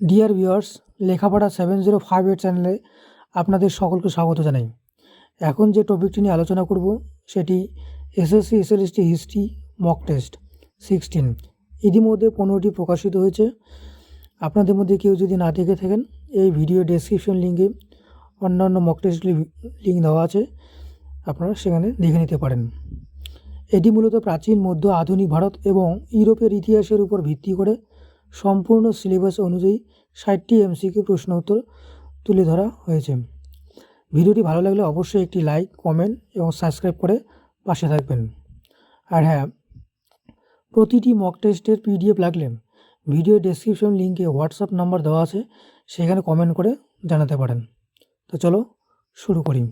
Deer viewers লেখাপড়া seven zero five eight চ্যানেলে আপনাদের সকলকে স্বাগত জানাই। এখন যে টপিকটি নিয়ে আলোচনা করব, সেটি SSC SLST history mock test sixteen ইতিমধ্যে পনেরোটি প্রকাশিত হয়েছে। আপনাদের মধ্যে কেউ যদি না দেখে থাকেন, এই ভিডিও ডেসক্রিপশন লিঙ্কে অন্যান্য মক টেস্টগুলি লিঙ্ক দেওয়া আছে। আপনারা সেখানে দেখে নিতে পারেন। এটি মূলত প্রাচীন, মধ্য, আধুনিক ভারত এবং ইউরোপের ইতিহাসের উপর ভিত্তি করে সম্পূর্ণ সিলেবাস অনুযায়ী ষাটটি এমসিকিউ প্রশ্ন উত্তর তুলে ধরা হয়েছে। ভিডিওটি ভালো লাগলে অবশ্যই একটি লাইক, কমেন্ট এবং সাবস্ক্রাইব করে পাশে থাকবেন। আর হ্যাঁ প্রতিটি মক টেস্টের পিডিএফ লাগলে ভিডিও ডেসক্রিপশন লিঙ্কে হোয়াটসঅ্যাপ নাম্বার দেওয়া আছে, সেখানে কমেন্ট করে জানাতে পারেন। তো চলো শুরু করি।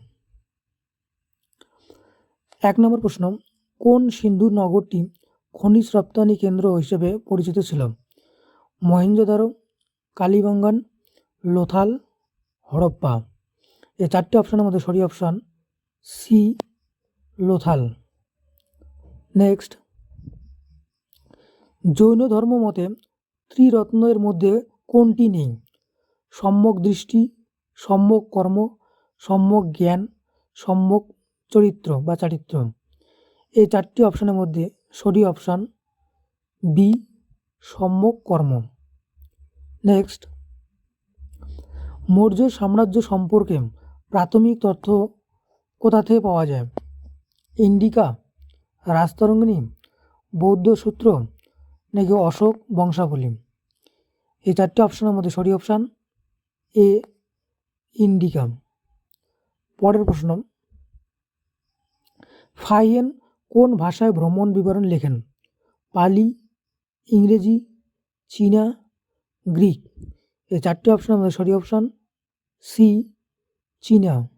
এক নম্বর প্রশ্ন, কোন সিন্ধু নগরটি খনিজ রপ্তানি কেন্দ্র হিসেবে পরিচিত ছিল? মহেঞ্জোদারো কালীবঙ্গন, লোথাল, হরপ্পা। এই চারটি অপশানের মধ্যে sorry option C Lothal. Next Jain ধর্ম মতে ত্রিরত্নের মধ্যে কোনটি নেই? সম্যক দৃষ্টি, সম্যক কর্ম, সম্যক জ্ঞান, সম্যক চরিত্র বা চারিত্র। এই চারটি অপশানের মধ্যে সরি অপশান বি সম্যক কর্ম। নেক্সট মৌর্য সাম্রাজ্য সম্পর্কে প্রাথমিক তথ্য কোথা থেকে পাওয়া যায়? ইন্ডিকা, রাজতরঙ্গিনী, বৌদ্ধ সূত্র নাকি অশোক বংশাবলী? এই চারটি অপশানের মধ্যে সরি অপশান এ ইন্ডিকা। পরের প্রশ্ন, ফাইয়েন কোন ভাষায় ভ্রমণ বিবরণ লেখেন? পালি, ইংরেজি, চীনা গ্রিক। এই চারটি অপশান আমাদের সরি অপশান সি চীনা।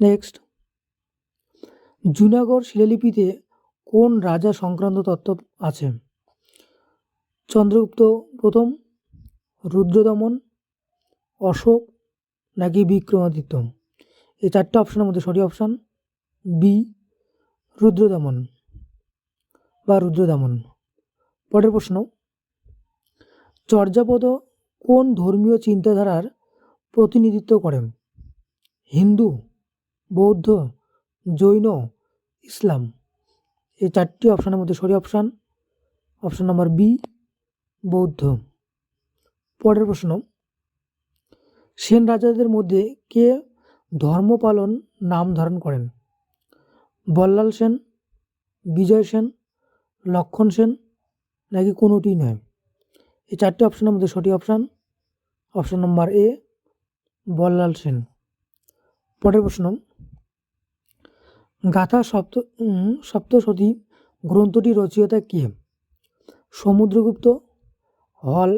নেক্সট জুনাগড় শিলালিপিতে কোন রাজা সংক্রান্ত তত্ত্ব আছে? চন্দ্রগুপ্ত প্রথম, রুদ্রদমন, অশোক নাকি বিক্রমাদিত্য? এই চারটে অপশানের মধ্যে সরি অপশান বি রুদ্রদমন বা রুদ্রদমন। পরের প্রশ্ন চর্যাপদ কোন ধর্মীয় চিন্তাধারার প্রতিনিধিত্ব করেন? হিন্দু, বৌদ্ধ, জৈন, ইসলাম। এই চারটি অপশানের মধ্যে সরি অপশান। অপশান নম্বর বি, বৌদ্ধ। পরের প্রশ্ন, সেন রাজাদের মধ্যে কে ধর্মপালন নাম ধারণ করেন? বল্লাল সেন, বিজয় সেন, লক্ষণ সেন, নাকি কোনোটি নয়? এই চারটি অপশানের মধ্যে সঠিক অপশান অপশান নম্বর এ, বল্লাল সেন। পরের প্রশ্ন, গাথা সপ্ত সপ্তশতী গ্রন্থটি রচয়িতা কে? সমুদ্রগুপ্ত, হল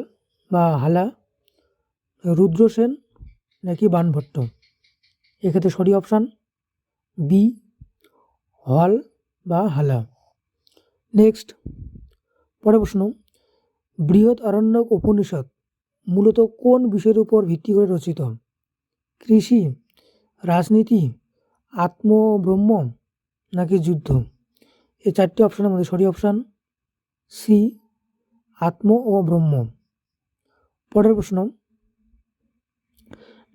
বা হালা, রুদ্র সেন নাকি বানভট্ট? এক্ষেত্রে সঠিক অপশান, বি, হল বা হালা। নেক্সট, পরের প্রশ্ন বৃহৎ আরণ্যক উপনিষদ মূলত কোন বিষয়ের উপর ভিত্তি করে রচিত? কৃষি, রাজনীতি আত্মব্রহ্ম নাকি যুদ্ধ? এই চারটি অপশানের মধ্যে সরি অপশান সি আত্ম ও ব্রহ্ম। পরের প্রশ্ন,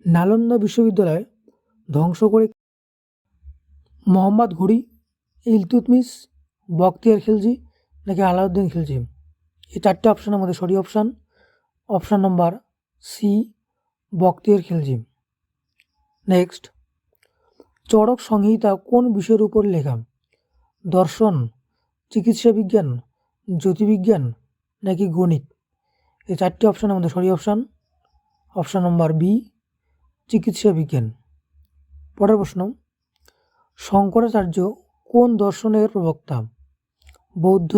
নালন্দা বিশ্ববিদ্যালয় ধ্বংস করে মোহাম্মদ ঘুরি ইলতুতমিস বখতিয়ার খিলজি নাকি আলাউদ্দিন খিলজি? এই চারটে অপশানের মধ্যে সরি অপশান অপশান নম্বর সি বখতিয়ার খিলজি নেক্সট চড়ক সংহিতা কোন বিষয়ের উপর লেখা? দর্শন, চিকিৎসা বিজ্ঞান, জ্যোতির্বিজ্ঞান নাকি গণিত? এই চারটি অপশানের মধ্যে সরি অপশান অপশান নম্বর বি চিকিৎসা বিজ্ঞান। পরের প্রশ্ন, শঙ্করাচার্য কোন দর্শনের প্রবক্তা? বৌদ্ধ,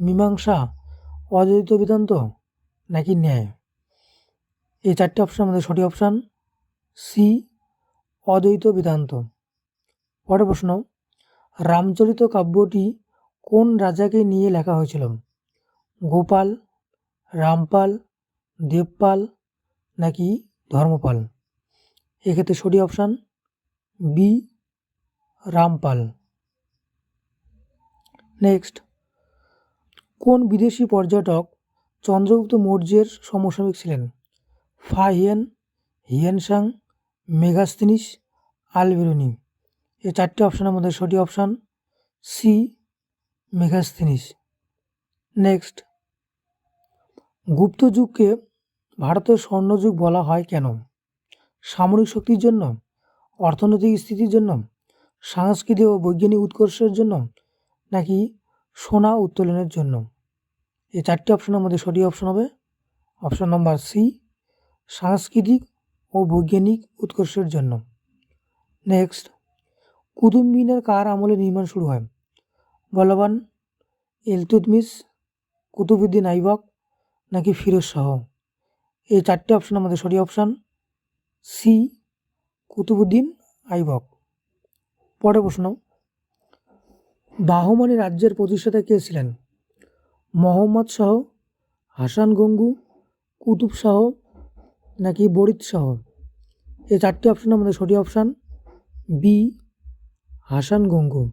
মীমাংসা অদ্বৈত বেদান্ত নাকি ন্যায়? এই চারটি অপশান আমাদের সঠিক অপশান সি অদ্বৈত বেদান্ত। পরের প্রশ্ন, রামচরিত কাব্যটি কোন রাজাকে নিয়ে লেখা হয়েছিল? গোপাল, রামপাল, দেবপাল নাকি ধর্মপাল? এক্ষেত্রে সঠিক অপশান বি রামপাল। নেক্সট কোন বিদেশি পর্যটক চন্দ্রগুপ্ত মৌর্যের সমসাময়িক ছিলেন? ফা হিয়েন হিয়েনসাং মেগাস্তিনিস আলবেরুনি। এই চারটি অপশানের মধ্যে সঠিক option C Megasthenes next. Gupta যুগকে ভারতের স্বর্ণযুগ বলা হয় কেন? সামরিক শক্তির জন্য, অর্থনৈতিক স্থিতির জন্য, সাংস্কৃতিক ও বৈজ্ঞানিক উৎকর্ষের জন্য, নাকি সোনা উত্তোলনের জন্য। এই চারটি অপশনের মধ্যে সঠিক অপশন হবে। অপশন নম্বর সি, সাংস্কৃতিক ও বৈজ্ঞানিক উৎকর্ষের জন্য। নেক্সট কুতুব মিনার কার আমলে নির্মাণ শুরু হয়? বলবান ইলতুতমিস কুতুবুদ্দিন আইবক নাকি ফিরোজ শাহ? এই চারটি অপশনের মধ্যে সঠিক অপশান সি কুতুবুদ্দিন আইবক। পরের প্রশ্ন বাহমানি রাজ্যের প্রতিষ্ঠাতা কে ছিলেন? মোহাম্মদ শাহ, হাসান গঙ্গু, কুতুব শাহ নাকি বরিদ শাহ? এই চারটি অপশনের মধ্যে সঠিক অপশান বি হাসান গঙ্গু।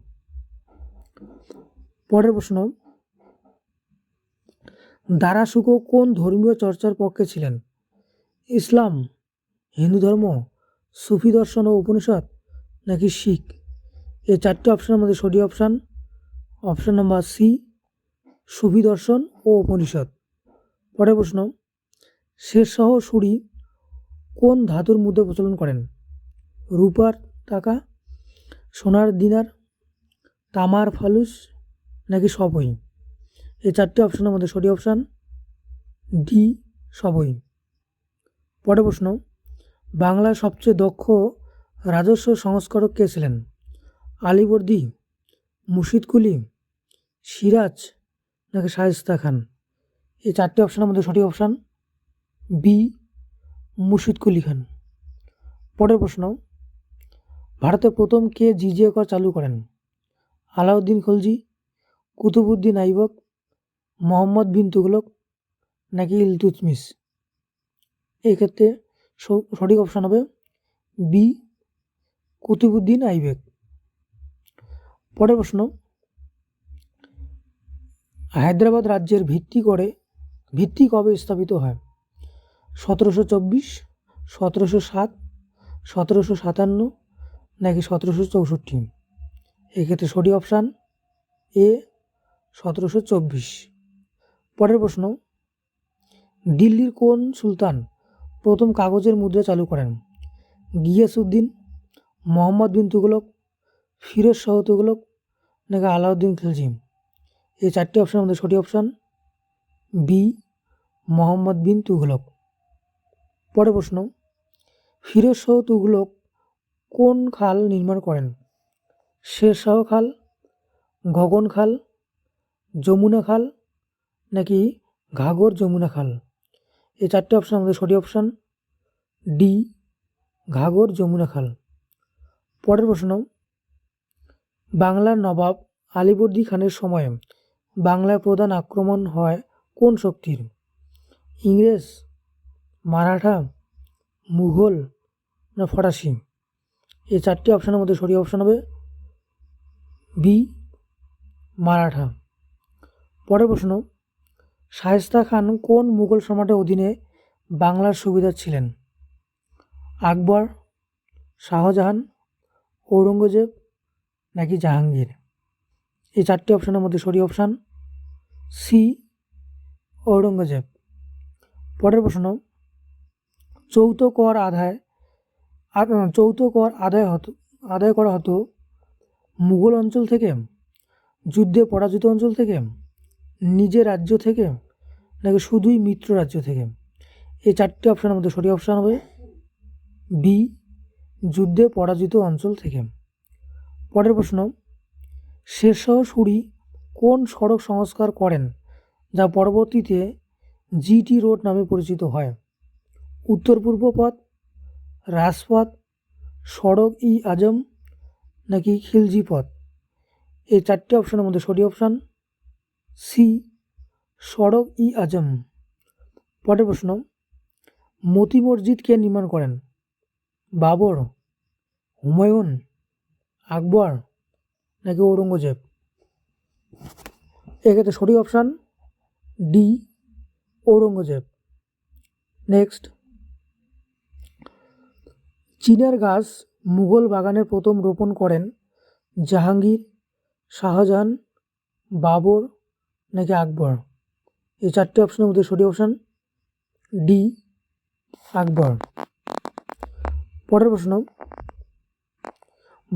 পরের প্রশ্ন দারা দারাসুকো কোন ধর্মীয় চর্চার পক্ষে ছিলেন? ইসলাম, হিন্দু ধর্ম, সুফি দর্শন ও উপনিষদ নাকি শিখ? এই চারটি অপশানের মধ্যে সঠিক অপশান অপশান নাম্বার সি সুফি দর্শন ও উপনিষদ। পরের প্রশ্ন শেরশাহ সুরি কোন ধাতুর মুদ্রা প্রচলন করেন? রূপার টাকা, সোনার দিনার, তামার ফালুস, নাকি সবই? এই চারটি অপশনের মধ্যে সঠিক অপশান ডি, সবই। পরের প্রশ্ন, বাংলার সবচেয়ে দক্ষ রাজস্ব সংস্কারক কে ছিলেন? আলিবর্দি মুর্শিদ কুলি সিরাজ নাকি শায়েস্তা খান? এই চারটি অপশানের মধ্যে সঠিক অপশান বি মুর্শিদ কুলি খান। পরের প্রশ্ন, ভারতে প্রথম কে জিজিয়া কর চালু করেন? আলাউদ্দিন খলজি, কুতুবুদ্দিন আইবক, মোহাম্মদ বিন তুগলক নাকি ইলতুতমিস এক্ষেত্রে সঠিক অপশান হবে বি কুতুবুদ্দিন আইবেক। পরের প্রশ্ন হায়দ্রাবাদ রাজ্যের ভিত্তি করে, ভিত্তি কবে স্থাপিত হয়? সতেরোশো চব্বিশ, সতেরোশো সাত, সতেরোশো সাতান্ন নাকি সতেরোশো চৌষট্টি? এক্ষেত্রে সঠিক অপশান এ, সতেরোশো চব্বিশ। পরের প্রশ্ন, দিল্লির কোন সুলতান প্রথম কাগজের মুদ্রা চালু করেন? গিয়াসুদ্দিন মোহাম্মদ বিন তুগলক, ফিরোজ শাহ তুগলক নাকি আলাউদ্দিন খিলজি? এই চারটি অপশানের মধ্যে সঠিক অপশান বি মোহাম্মদ বিন তুঘলক। পরের প্রশ্ন, ফিরোজ শাহ তুঘলক কোন খাল নির্মাণ করেন? শেরশাহ খাল, গগন খাল, যমুনা খাল নাকি ঘাগর যমুনা খাল? এই চারটি অপশান আমাদের সঠিক অপশান ডি ঘাগর যমুনা খাল। পরের প্রশ্ন, বাংলার নবাব আলিবর্দি খানের সময়ে বাংলার প্রধান আক্রমণ হয় কোন শক্তির? ইংরেজ, মারাঠা, মুঘল না ফরাসি? এই চারটি অপশানের মধ্যে সঠিক অপশান হবে বি, মারাঠা। পরের প্রশ্ন, শায়েস্তা খান কোন মুঘল সম্রাটের অধীনে বাংলার সুবিধা ছিলেন? আকবর, শাহজাহান, ঔরঙ্গজেব নাকি জাহাঙ্গীর? এই চারটি অপশানের মধ্যে সরি অপশান, সি, ঔরঙ্গজেব। পরের প্রশ্ন চৌথ কর আদায় চৌথ কর আদায় হতো, আদায় করা হতো মুঘল অঞ্চল থেকে, যুদ্ধে পরাজিত অঞ্চল থেকে, নিজের রাজ্য থেকে, নাকি শুধুই মিত্র রাজ্য থেকে? এই চারটি অপশানের মধ্যে সঠিক অপশান হবে, বি, যুদ্ধে পরাজিত অঞ্চল থেকে। পরের প্রশ্ন শেরশাহ কোন সড়ক সংস্কার করেন যা পরবর্তীতে জিটি রোড নামে পরিচিত হয়? উত্তর পূর্ব পথ, রাজপথ, সড়ক ই আজম নাকি খিলজি পথ? এই চারটি অপশানের মধ্যে সঠিক অপশান সি সড়ক ই আজম। পরের প্রশ্ন, মতি মসজিদ কে নির্মাণ করেন? বাবর, হুমায়ুন, আকবর নাকি ঔরঙ্গজেব? এক্ষেত্রে সঠিক অপশান ডি, ঔরঙ্গজেব। নেক্সট। চীনের গাছ মুঘল বাগানে প্রথম রোপণ করেন জাহাঙ্গীর, শাহজাহান, বাবর নাকি আকবর? এই চারটি অপশানের মধ্যে সঠিক অপশান ডি, আকবর। পরের প্রশ্ন,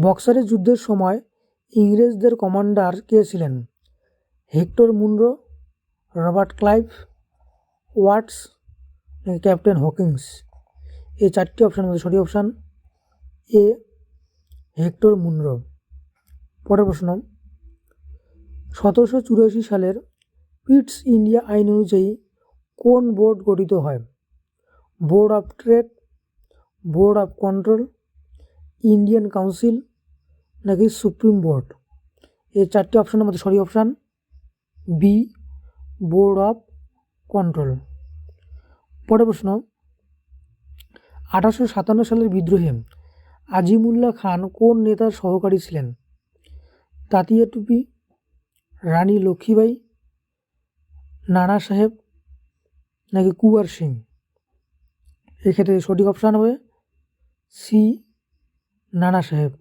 বক্সারের যুদ্ধের সময় ইংরেজদের কমান্ডার কে ছিলেন? Hector Munro, Robert Clive, Watts নাকি ক্যাপ্টেন হকিংস। এই চারটি অপশান মধ্যে সঠিক অপশান এ হেক্টর মুনরো। পরের প্রশ্ন, সতেরোশো চুরাশি সালের পিটস ইন্ডিয়া আইন অনুযায়ী কোন বোর্ড গঠিত হয়? Board of trade, board of control, Indian council নাকি সুপ্রিম বোর্ড? এই চারটি অপশানের মধ্যে সঠিক option B board of control. পরের প্রশ্ন, আঠারোশো সাতান্ন সালের বিদ্রোহে আজিমুল্লাহ খান কোন নেতার সহকারী ছিলেন? তাতিয়া টুপি, রানী লক্ষ্মীবাই নানা সাহেব নাকি কুয়ার সিং? এক্ষেত্রে সঠিক অপশান হবে সি, নানা সাহেব।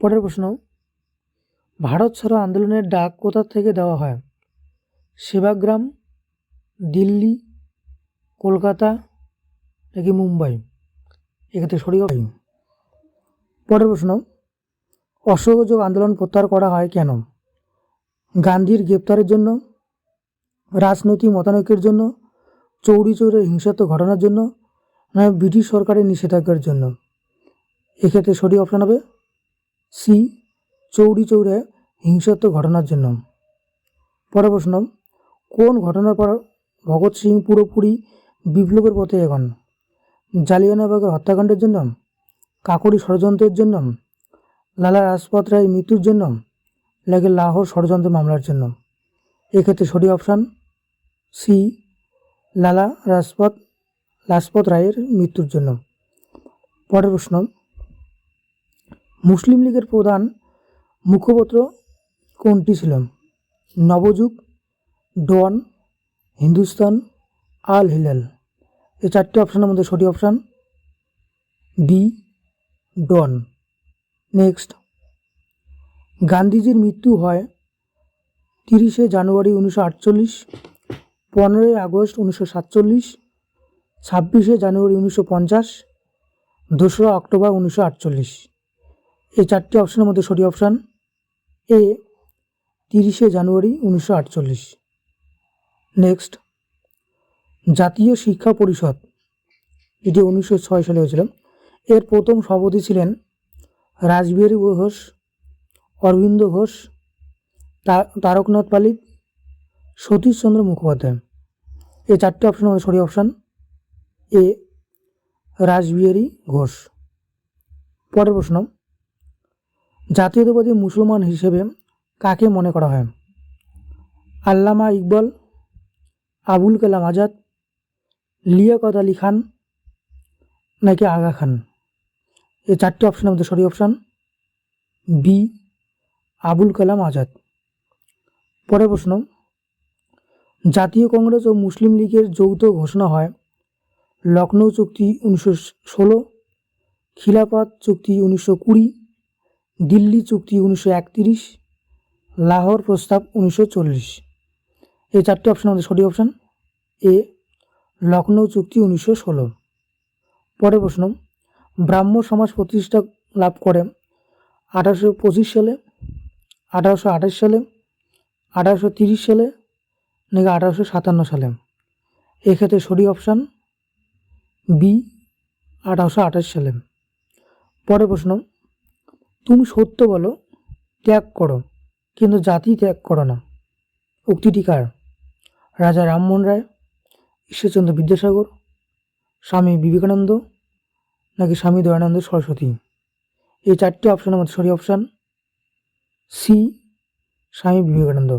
পরের প্রশ্ন, ভারত ছাড়ো আন্দোলনের ডাক কোথা থেকে দেওয়া হয়? সেবাগ্রাম, দিল্লি, কলকাতা নাকি মুম্বাই? এক্ষেত্রে সঠিক হবে। পরের প্রশ্ন, অসহযোগ আন্দোলন প্রত্যাহার করা হয় কেন? গান্ধীর গ্রেপ্তারের জন্য, রাজনৈতিক মতানৈক্যের জন্য, চৌরি চৌরের হিংসাত্মক ঘটনার জন্য না ব্রিটিশ সরকারের নিষেধাজ্ঞার জন্য? এক্ষেত্রে সঠিক অপশান হবে সি চৌরি চৌরে হিংসাত্মক ঘটনার জন্য। পরের প্রশ্ন, কোন ঘটনার পর ভগৎ সিং পুরোপুরি বিপ্লবের পথে এগোন? জালিয়ানবাগের হত্যাকাণ্ডের জন্য? কাকরি ষড়যন্ত্রের জন্য? লালা রাজপথ রায়ের মৃত্যুর জন্য? নাকি লাহোর ষড়যন্ত্র মামলার জন্য? এক্ষেত্রে সঠিক অপশান সি, লালা রাজপথ লাজপত রায়ের মৃত্যুর জন্য। পরের প্রশ্ন মুসলিম লীগের প্রধান মুখপত্র কোনটি ছিল নবযুগ ডন হিন্দুস্তান, আল হিলাল। এই চারটি অপশানের মধ্যে সঠিক অপশান বি ডন নেক্সট গান্ধীজির মৃত্যু হয় তিরিশে জানুয়ারি উনিশশো আটচল্লিশ, পনেরোই আগস্ট উনিশশো সাতচল্লিশ, ছাব্বিশে জানুয়ারি উনিশশো পঞ্চাশ, দোসরা অক্টোবর উনিশশো আটচল্লিশ। এই চারটি অপশানের মধ্যে সঠিক অপশান এ তিরিশে জানুয়ারি উনিশশো আটচল্লিশ। নেক্সট জাতীয় শিক্ষা পরিষদ এটি উনিশশো ছয় সালে হয়েছিল, এর প্রথম সভাপতি ছিলেন রাসবিহারী ঘোষ, অরবিন্দ ঘোষ তারকনাথ পালিত সতীশচন্দ্র মুখোপাধ্যায়। এই চারটি অপশন হবে sorry option A Rashbehari Ghosh. পরের প্রশ্ন জাতীয়তাবাদী মুসলমান হিসেবে কাকে মনে করা হয়? আল্লামা ইকবাল, আবুল কালাম আজাদ লিয়াকত আলী খান নাকি আগা খান? এই চারটি অপশনের মধ্যে sorry option B Abul Kalam Azad. পরের প্রশ্ন, জাতীয় কংগ্রেস ও মুসলিম লীগের যৌথ ঘোষণা হয় লখনৌ চুক্তি উনিশশো ষোলো, খিলাফত চুক্তি উনিশশো কুড়ি দিল্লি চুক্তি উনিশশো একতিরিশ, লাহোর প্রস্তাব উনিশশো চল্লিশ। এই চারটি অপশান আমাদের সঠিক অপশান এ লখনৌ চুক্তি উনিশশো ষোলো। পরের প্রশ্ন, ব্রাহ্ম সমাজ প্রতিষ্ঠা লাভ করে আঠারোশো পঁচিশ সালে, আঠারোশো আঠাশ সালে, আঠারোশো তিরিশ সালে, নাকি আঠারোশো সাতান্ন সালে? এক্ষেত্রে সঠিক অপশান বি আঠারোশো আঠাশ সালে। পরের প্রশ্ন তুমি সত্য বলো, ত্যাগ করো, কিন্তু জাতি ত্যাগ করো না। উক্তিটি কার? রাজা রামমোহন রায়, ঈশ্বরচন্দ্র বিদ্যাসাগর, স্বামী বিবেকানন্দ, নাকি স্বামী দয়ানন্দ সরস্বতী? এই চারটি অপশানের মধ্যে সঠিক অপশান সি স্বামী বিবেকানন্দ।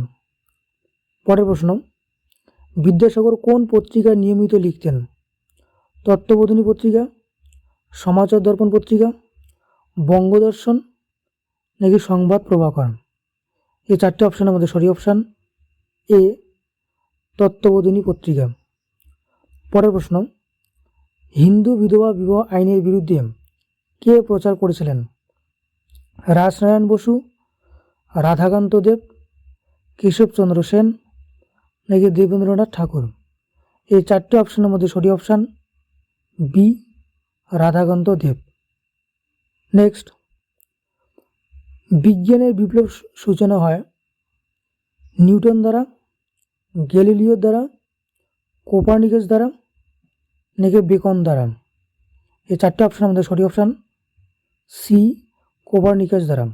পরের প্রশ্ন, বিদ্যাসাগর কোন পত্রিকায় নিয়মিত লিখতেন? তত্ত্ববোধিনী পত্রিকা, সমাচার দর্পণ পত্রিকা, বঙ্গদর্শন নাকি সংবাদ প্রভাকর এই চারটি অপশানের মধ্যে সঠিক অপশান এ তত্ত্ববোধিনী পত্রিকা। পরের প্রশ্ন, হিন্দু বিধবা বিবাহ আইনের বিরুদ্ধে কে প্রচার করেছিলেন? রাজনারায়ণ বসু, রাধাকান্ত দেব কেশবচন্দ্র সেন নাকি দেবেন্দ্রনাথ ঠাকুর? এই চারটি অপশানের মধ্যে সঠিক option B Radhakanta Deb. Next বিজ্ঞানের বিপ্লব সূচনা হয় নিউটন দ্বারা, গ্যালিলিও দ্বারা, কোপার্নিকাস দ্বারা, নাকি বেকন দ্বারা। এই চারটে অপশান আমাদের সঠিক অপশান সি কোপার্নিকাস দ্বারা।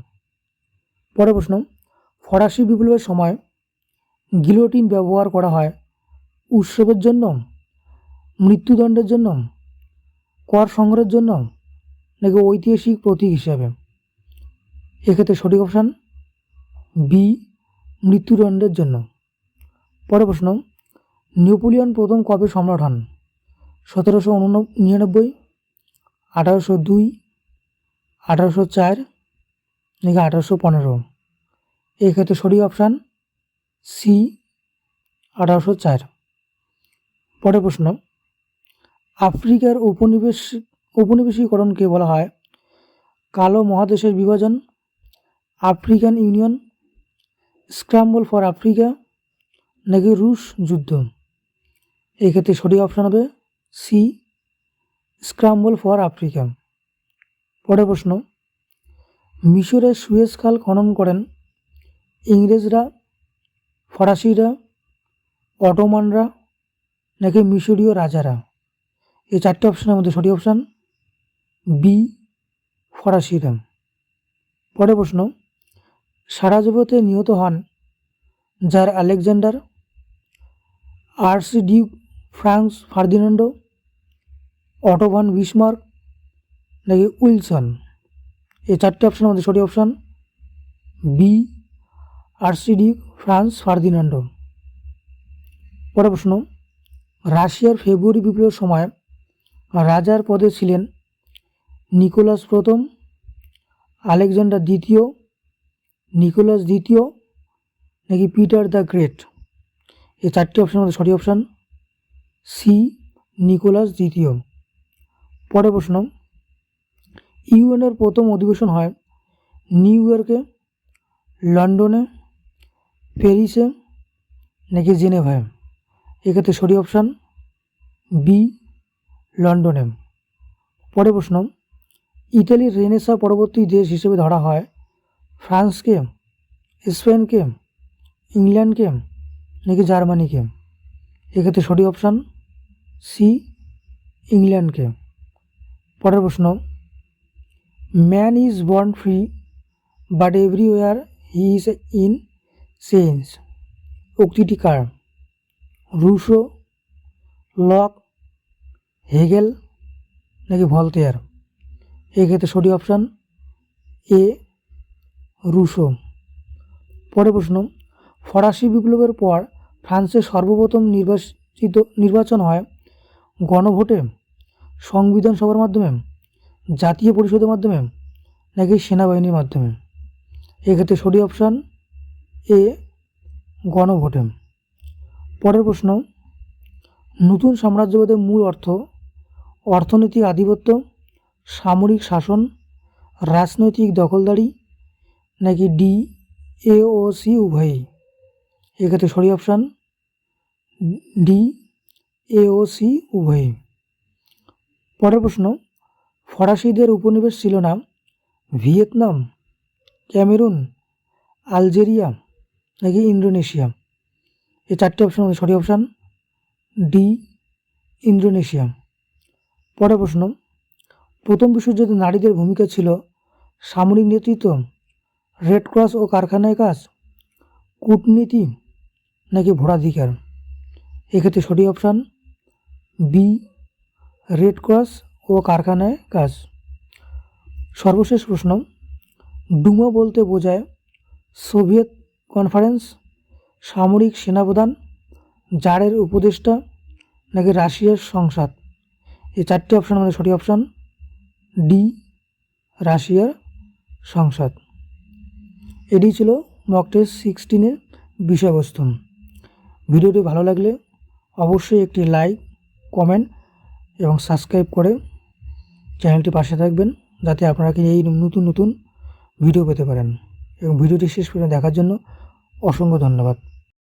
পরের প্রশ্ন, ফরাসি বিপ্লবের সময় গিলোটিন ব্যবহার করা হয় উৎসবের জন্য, মৃত্যুদণ্ডের জন্য, কর সংগ্রহের জন্য, নাকি ঐতিহাসিক প্রতীক হিসাবে? এক্ষেত্রে সঠিক অপশান? বি মৃত্যুদণ্ডের জন্য। পরের প্রশ্ন, নেপোলিয়ন প্রথম কবে সম্রাট হন? সতেরোশো নিরানব্বই, আঠারোশো দুই, আঠারোশো চার, নাকি আঠারোশো পনেরো? এক্ষেত্রে সঠিক অপশান সি আঠারোশো চার। পরের প্রশ্ন, আফ্রিকার উপনিবেশ, উপনিবেশীকরণকে বলা হয় কালো মহাদেশের বিভাজন? African union scramble for Africa, নাকি রুশ যুদ্ধ? এক্ষেত্রে সঠিক অপশান হবে সি স্ক্রাম্বল ফর আফ্রিকা। পরের প্রশ্ন, মিশরের সুয়েজ খাল খনন করেন ইংরেজরা, ফরাসিরা, অটোমানরা, নাকি মিশরীয় রাজারা? এই চারটে অপশানের মধ্যে সঠিক অপশান বি ফরাসিরা। পরের প্রশ্ন সারাজীবতে নিহত হন, যার Alexander Archduke Franz Ferdinand Otto von Bismarck নাকি উইলসন। এই চারটে অপশানের মধ্যে সঠিক option B archduke Franz Ferdinand. পরের প্রশ্ন, রাশিয়ার ফেব্রুয়ারি বিপ্লবের সময় রাজার পদে ছিলেন নিকোলাস প্রথম, আলেকজান্ডার দ্বিতীয় নিকোলাস দ্বিতীয় নাকি পিটার দ্য গ্রেট এই চারটি অপশানের মধ্যে সঠিক অপশান সি নিকোলাস দ্বিতীয়। পরের প্রশ্ন। ইউএনের প্রথম অধিবেশন হয় নিউ ইয়র্কে, লন্ডনে, প্যারিসে নাকি জেনেভায়? এক্ষেত্রে সঠিক অপশান বি লন্ডনে। পরের প্রশ্ন। ইতালির রেনেসা পরবর্তী দেশ হিসেবে ধরা হয় ফ্রান্সকে ইংল্যান্ড ইংল্যান্ডকে নাকি জার্মানিকে এক্ষেত্রে সঠিক অপশান সি ইংল্যান্ডকে পরের প্রশ্ন, man is born free, but everywhere he is in chains. উক্তিটি কার? রুশো, লক, হেগেল, নাকি ভলতেয়ার? এক্ষেত্রে সঠিক অপশান এ রুশো। পরের প্রশ্ন, ফরাসি বিপ্লবের পর ফ্রান্সে সর্বপ্রথম নির্বাচিত, নির্বাচন হয় গণভোটে, সংবিধান সভার মাধ্যমে, জাতীয় পরিষদের মাধ্যমে, নাকি সেনাবাহিনীর মাধ্যমে? এক্ষেত্রে সঠিক অপশান এ, গণভোটে। পরের প্রশ্ন, নতুন সাম্রাজ্যবাদের মূল অর্থ, অর্থনৈতিক আধিপত্য, সামরিক শাসন, রাজনৈতিক দখলদারি নাকি ডি, এ ও সি উভয়ই? এক্ষেত্রে সঠিক অপশান ডি, এ ও সি উভয়ই। পরের প্রশ্ন, ফরাসিদের উপনিবেশ ছিল না, ভিয়েতনাম, ক্যামেরুন, আলজেরিয়া নাকি ইন্দোনেশিয়া? এই চারটি অপশান মধ্যে সঠিক অপশান ডি, ইন্দোনেশিয়া। পরের প্রশ্ন, প্রথম বিশ্বযুদ্ধে নারীদের ভূমিকা ছিল সামরিক নেতৃত্ব রেড ক্রস ও কারখানায় কাজ, কূটনীতি নাকি ভোটাধিকার? এক্ষেত্রে সঠিক অপশান বি রেড ক্রস ও কারখানায় কাজ। সর্বশেষ প্রশ্ন, ডুমো বলতে বোঝায় সোভিয়েত কনফারেন্স, সামরিক সেনাপ্রধান, জারের উপদেষ্টা নাকি রাশিয়ার সংসদ? এই চারটি অপশান আমাদের সঠিক অপশান ডি রাশিয়ার সংসদ। এটি ছিল মক টেস্ট সিক্সটিনের বিষয়বস্তু। ভিডিওটি ভালো লাগলে অবশ্যই একটি লাইক কমেন্ট এবং সাবস্ক্রাইব করে চ্যানেলটি পাশে থাকবেন যাতে আপনারা কি এই নতুন নতুন ভিডিও পেতে পারেন। এবং ভিডিওটি শেষ পর্যন্ত দেখার জন্য অসংখ্য ধন্যবাদ।